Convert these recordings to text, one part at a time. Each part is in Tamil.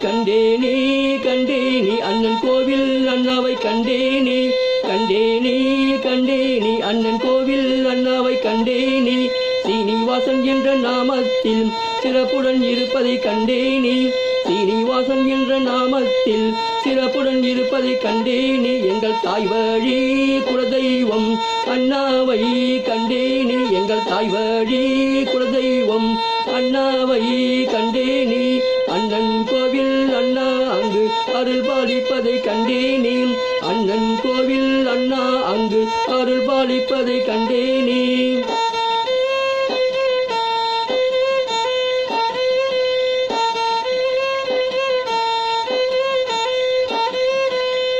கண்டேனே கண்டேனி அண்ணன் கோவில் அண்ணாவை கண்டேனே கண்டேனே கண்டேனி அண்ணன் கோவில் அண்ணாவை கண்டேனே சீனிவாசன் என்ற நாமத்தில் சிறப்புடன் இருப்பதை கண்டேனே சீனிவாசன் என்ற நாமத்தில் சிறப்புடன் இருப்பதை கண்டேனே எங்கள் தாய் வழி குலதெய்வம் அண்ணாவை கண்டேனே எங்கள் தாய் வழி குலதெய்வம் அண்ணாவை கண்டேனே அருள் பாலிப்பதை கண்டேனேன். அண்ணன் கோவில் அண்ணா அங்கு அருள் பாலிப்பதை கண்டேனே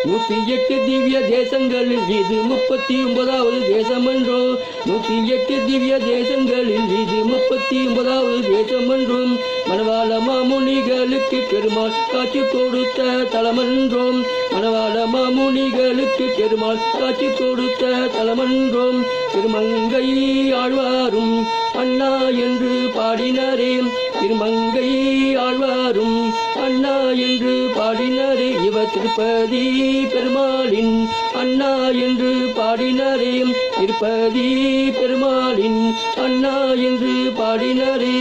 நூத்தி எட்டு திவ்ய தேசங்களில் இது முப்பத்தி ஒன்பதாவது தேசமன்றோ? நூத்தி எட்டு திவ்ய தேசங்களில் இது முப்பத்தி ஒன்பதாவது தேசமன்றும் மணவாள மாமுனிகளுக்கு பெருமாள் காட்சி கொடுத்த தலமன்றோம் மணவாள மாமுனிகளுக்கு பெருமாள் காட்சி கொடுத்த தலமன்றோம் திருமங்கை ஆழ்வாரும் அண்ணா என்று பாடினாரே. திருமங்கை ஆழ்வாரும் அண்ணா என்று பாடினாரே. இவர் திருப்பதி பெருமாளின் அண்ணா என்று பாடினரே திருப்பதி பெருமாளின் அண்ணா என்று பாடினரே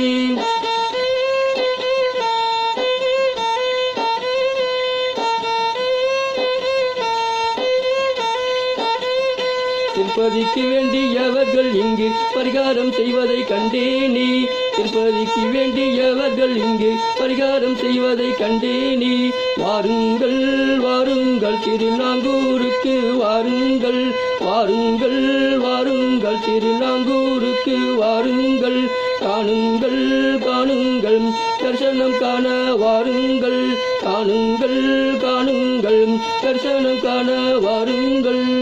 திருப்பதிக்கு வேண்டியவர்கள் இங்கு பரிகாரம் செய்வதை கண்டேனே. திருப்பதிக்கு வேண்டியவர்கள் இங்கு பரிகாரம் செய்வதை கண்டேனே. வாருங்கள் வாருங்கள் திருநாங்கூருக்கு வாருங்கள். வாருங்கள் வாருங்கள் திருநாங்கூருக்கு வாருங்கள். காணுங்கள் காணுங்கள் தரிசனம் காண வாருங்கள். காணுங்கள் காணுங்கள் தரிசனம் காண வாருங்கள்.